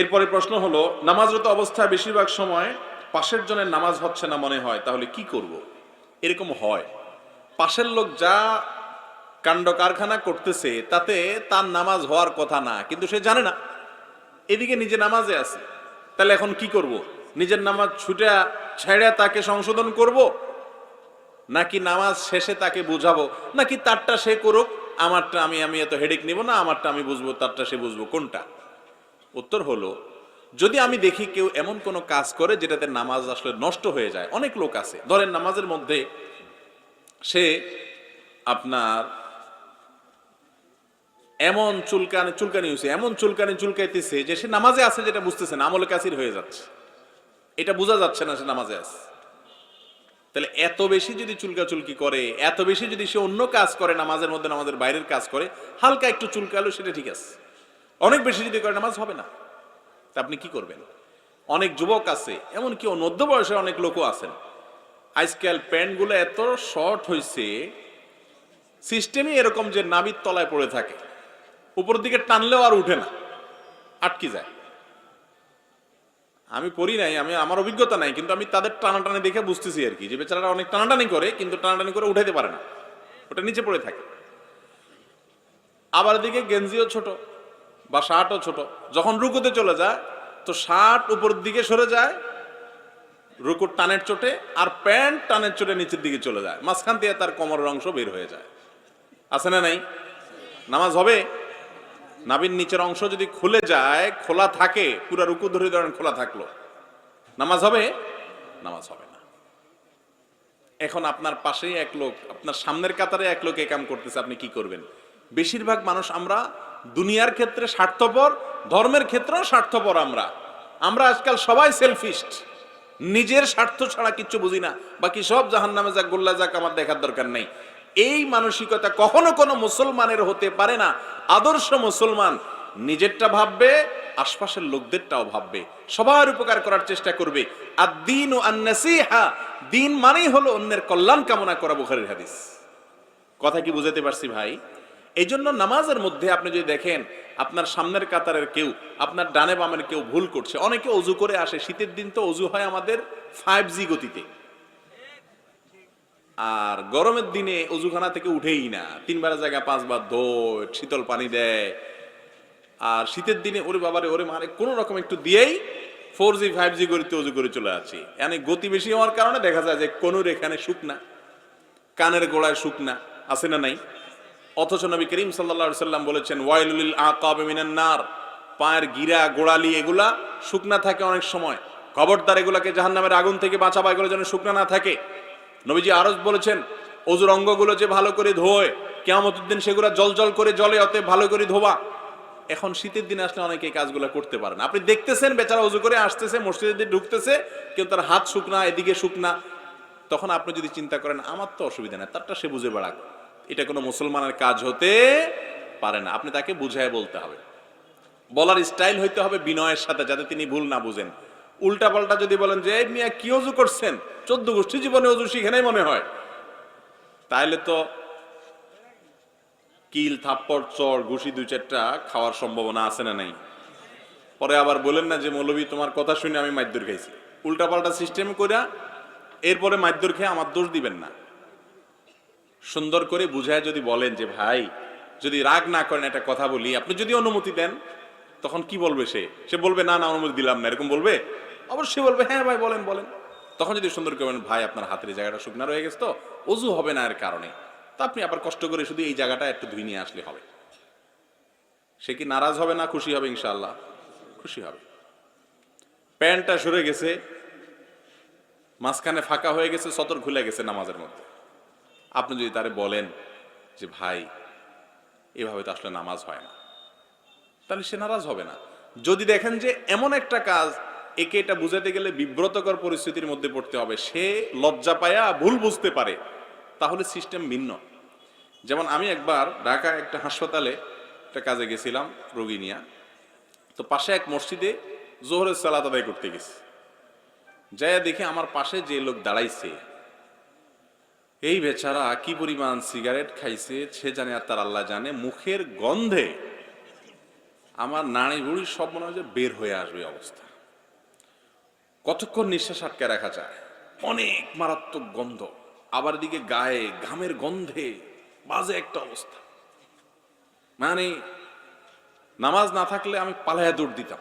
এরপরে প্রশ্ন হলো, নামাজরত অবস্থায় বেশিরভাগ সময় পাশের জনের নামাজ হচ্ছে না মনে হয়, তাহলে কি করব। এরকম হয় পাশের লোক যা কাণ্ড কারখানা করতেছে, তাতে তার নামাজ হওয়ার কথা না, কিন্তু সে জানে না এদিকে নিজে নামাজে আছে তাহলে এখন কি করব। নিজের নামাজ ছুটে ছেড়ে তাকে সংশোধন করব। নাকি নামাজ শেষে তাকে বুঝাবো নাকি তারটা সে করুক, আমারটা আমি আমি এত হেডেক নিব না, আমারটা আমি বুঝব, তারটা সে বুঝব, কোনটা উত্তর হলো, যদি আমি দেখি কেউ এমন কোনো কাজ করে যেটাতে নামাজ আসলে নষ্ট হয়ে যায়, অনেক লোক আছে, ধরেন নামাজের মধ্যে সে আপনার এমন চুলকানি চুলকানি হয়েছে এমন চুলকানি চুলকাইতেছে যে সে নামাজে আছে যেটা বুঝতেছে না, আমলে কাসির হয়ে যাচ্ছে। এটা বোঝা যাচ্ছে না সে নামাজে আছে। তাহলে এত বেশি যদি চুলকাচুলকি করে, এত বেশি যদি সে অন্য কাজ করে, নামাজের মধ্যে নামাজের বাইরের কাজ করে, হালকা একটু চুলকালো সেটা ঠিক আছে। অনেক বেশি যদি করে নামাজ হবে না, তা আপনি কি করবেন? অনেক যুবক আছে, এমনকি মধ্য বয়সে অনেক লোকও আছেন। আজকাল প্যান্টগুলো এত শর্ট হয়েছে সিস্টেমই এরকম যে নাবির তলায় পড়ে থাকে। উপর দিকে টানলেও আর উঠে না, আটকে যায়। আমি পড়ি নাই, আমি, আমার অভিজ্ঞতা নাই, কিন্তু আমি তাদের টানাটানি দেখে বুঝতেছি আর কি, যে বেচারারা অনেক টানাটানি করে, কিন্তু টানাটানি করে উঠাইতে পারে না। ওটা নিচে পড়ে থাকে। আবার দিকে গেঞ্জিও ছোট। বা শার্টও ছোট, যখন রুকুতে চলে যায়, তো শার্ট উপর দিকে সরে যায়, রুকুর টানের চোটে আর প্যান্ট টানের চোটে নিচের দিকে চলে যায়। মাঝখান দিয়ে তার কোমরের অংশ বের হয়ে যায়। আছে না নাই? নামাজ হবে? নাবির নিচের অংশ যদি খুলে যায়, খোলা থাকে, পুরা রুকু ধরে ধরেন খোলা থাকল। নামাজ হবে? নামাজ হবে না। এখন আপনার পাশেই এক লোক, আপনার সামনের কাতারে এক লোক এ কাম করতেছে, আপনি কি করবেন? বেশিরভাগ মানুষ আমরা দুনিয়ার ক্ষেত্রে স্বার্থপর, ধর্মের ক্ষেত্রেও স্বার্থপর আমরা। আমরা আজকাল সবাই সেলফিস্ট নিজের স্বার্থ ছাড়া কিচ্ছু বুঝি না। বাকি সব জাহান নামে যাক, গোল্লা যাক, আমার দেখার দরকার নেই। এই মানসিকতা কখনো কোনো মুসলমানের হতে পারে না। আদর্শ মুসলমান নিজেরটা ভাববে, আশপাশের লোকদেরটাও ভাববে। সবার উপকার করার চেষ্টা করবে। আর দিন ও আন্নাসিহা। দিন মানেই হলো অন্যের কল্যাণ কামনা করা বুখারের হাদিস। কথা কি বুঝাতে পারছি ভাই? এই জন্য নামাজের মধ্যে আপনি যদি দেখেন আপনার সামনের কাতারের কেউ, আপনার ডানে বামের কেউ ভুল করছে, অনেকে অজু করে আসে, শীতের দিন তো অজু হয় আমাদের ফাইভ জি গতিতে। আর গরমের দিনে অজুখানা থেকে উঠেই না তিনবার জায়গায় পাঁচবার ধোয়, শীতল পানি দেয়। আর শীতের দিনে ওরে বাবারে, ওরে মারে কোনো রকম একটু দিয়েই ফোর জি ফাইভ জি গতিতে অজু করে চলে আসছি এনে গতি বেশি হওয়ার কারণে দেখা যায় যে কোনুর এখানে শুকনা কানের গোড়ায় শুকনা আছে না নাই? অথচ নবী করিম সাল্লা সাল্লাম বলেছেন ওয়াইলুল আকাব পায়ের গিরা, গোড়ালি এগুলা শুকনা থাকে অনেক সময়। খবরদার এগুলাকে জাহান্নামের আগুন থেকে বাঁচাবা, এগুলো যেন শুকনা না থাকে। নবীজি আরও বলেছেন অজুর অঙ্গগুলো যে ভালো করে ধোয় কেমন সেগুলো জল জল করে জলে অতে ভালো করে ধোবা। এখন শীতের দিনে আসলে অনেকে কাজগুলো করতে পারেন আপনি দেখতেছেন, বেচারা অজু করে আসতেছে, মসজিদের দিকে ঢুকতেছে, কিন্তু তার হাত শুকনা, এদিকে শুকনা। তখন আপনি যদি চিন্তা করেন, আমার তো অসুবিধা নেই, তারটা সে বুঝে বেড়াক। এটা কোনো মুসলমানের কাজ হতে পারে না। আপনি তাকে বুঝায় বলতে হবে। বলার স্টাইল হইতে হবে বিনয়ের সাথে, যাতে তিনি ভুল না বুঝেন। উল্টা পাল্টা যদি বলেন যে মিয়া কি অজু করছেন? চোদ্দ গোষ্ঠী জীবনে অজু শিখেনাই মনে হয়? তাইলে তো কিল, থাপ্পড়, চর, ঘুষি দুই চারটা খাওয়ার সম্ভাবনা আছে না নাই? পরে আবার বলেন না যে মৌলবী তোমার কথা শুনে আমি মাইদ্যর খাইছি। উল্টা পাল্টা সিস্টেম করে এরপরে মাইদ্যর খেয়ে আমার দোষ দিবেন না। সুন্দর করে বুঝায় যদি বলেন যে, ভাই, যদি রাগ না করেন একটা কথা বলি, আপনি যদি অনুমতি দেন, তখন কি বলবে সে? সে বলবে, না না, অনুমতি দিলাম না। এরকম বলবে? অবশ্যই বলবে হ্যাঁ ভাই, বলেন বলেন। তখন যদি সুন্দর করে ভাই, আপনার হাতের জায়গাটা শুকনা রয়ে গেছে তো, অজু হবে না এর কারণে। তা আপনি আবার কষ্ট করে শুধু এই জায়গাটা একটু ধুই নিয়ে আসলে হবে। সে কি নারাজ হবে না খুশি হবে, ইনশাআল্লাহ? খুশি হবে। প্যান্টটা সরে গেছে, মাঝখানে ফাঁকা হয়ে গেছে, সতর খুলে গেছে নামাজের মধ্যে। আপনি যদি তারে বলেন যে, ভাই, এভাবে তো আসলে নামাজ হয় না। তাহলে সে নারাজ হবে না। যদি দেখেন যে এমন একটা কাজ একে এটা বুঝাতে গেলে বিব্রতকর পরিস্থিতির মধ্যে পড়তে হবে, সে লজ্জা পায়া ভুল বুঝতে পারে, তাহলে সিস্টেম ভিন্ন। যেমন আমি একবার ঢাকা একটা হাসপাতালে একটা কাজে গেছিলাম, রোগী নিয়ে। তো পাশে এক মসজিদে জোহরের সালাত আদায় করতে গেছি। যাইয়া দেখি আমার পাশে যে লোক দাঁড়াইছে এই বেচারা কি পরিমাণ সিগারেট খাইছে, সে জানে আর তার আল্লাহ জানে, মুখের গন্ধে আমার নাড়ি বুড়ি সব মনে হয় যে বের হয়ে আসবে অবস্থা। কতক্ষণ নিঃশ্বাস আটকে রাখা যায়? অনেক মারাত্মক গন্ধ, আবার দিকে গায়ে ঘামের গন্ধে, বাজে একটা অবস্থা। মানে নামাজ না থাকলে আমি পালায়া দৌড় দিতাম।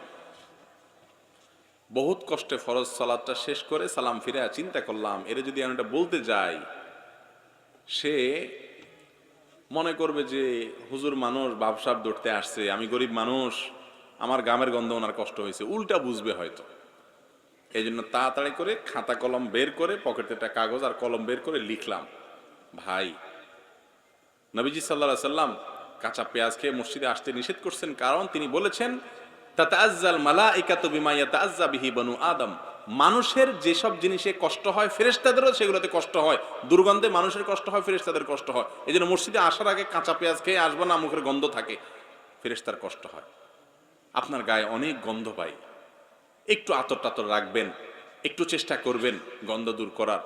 বহুত কষ্টে ফরজ সালাদটা শেষ করে সালাম ফিরে চিন্তা করলাম, এর যদি আমি এটা বলতে যাই সে মনে করবে যে, হুজুর মানুষ বাপসাপ ধরতে আসছে, আমি গরিব মানুষ, আমার গামের গন্ধ ওনার কষ্ট হয়েছে। উল্টা বুঝবে হয়তো। এই জন্য তাড়াতাড়ি করে খাতা কলম বের করে পকেটে একটা কাগজ আর কলম বের করে লিখলাম। ভাই, নবীজি সাল্লাহ সাল্লাম কাঁচা পেঁয়াজ খেয়ে মসজিদে আসতে নিষেধ করছেন কারণ তিনি বলেছেন তাতাজ্জাল মালাইকাতু বিমা ইয়াতাআজ্জা বিহি বনু আদম। মানুষের যেসব জিনিসে কষ্ট হয়, ফেরেশতাদেরও সেগুলোতে কষ্ট হয়। দুর্গন্ধে মানুষের কষ্ট হয়, ফেরেশতাদের কষ্ট হয়। এই জন্য মসজিদে আসার আগে কাঁচা পেঁয়াজ খেয়ে আসব না, মুখের গন্ধ থাকে। ফেরেশতার কষ্ট হয়। আপনার গায়ে অনেক গন্ধ পাই। একটু আতর টাতর রাখবেন, একটু চেষ্টা করবেন গন্ধ দূর করার।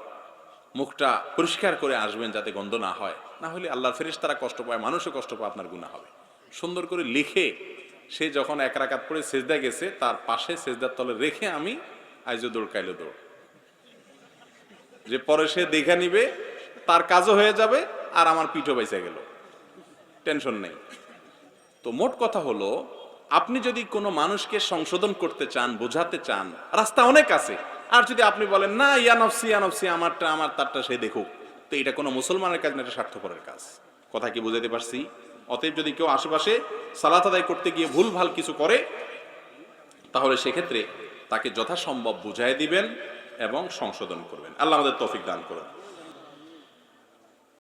মুখটা পরিষ্কার করে আসবেন যাতে গন্ধ না হয়। না হলে আল্লাহর ফেরেশ তারা কষ্ট পায়, মানুষও কষ্ট পায়, আপনার গুণা হবে। সুন্দর করে লিখে সে যখন এক রাকাত পরে সেজদা গেছে, তার পাশে সেজদার তলে রেখে আমি আইজো দৌড় কাইলো দৌড়। যে পরে সে দেখে নিবে, তার কাজও হয়ে যাবে আর আমার পিঠও বেঁচে গেল। টেনশন নেই। তো মোট কথা হলো, আপনি যদি কোনো মানুষকে সংশোধন করতে চান, বোঝাতে চান, রাস্তা অনেক আছে। আর যদি আপনি বলেন, না ইয়ানফসি ইয়ানফসি আমারটা, আমার তারটা সে দেখুক, তো এটা কোনো মুসলমানের কাজ না, এটা স্বার্থপরের কাজ। কথা কি বুঝাতে পারছি? অতএব যদি কেউ আশেপাশে সালাত আদায় করতে গিয়ে ভুল ভালো কিছু করে, তাহলে সেক্ষেত্রে তাকে যথাসম্ভব বুঝাই দিবেন এবং সংশোধন করবেন। আল্লাহ আমাদের তফিক দান করুন।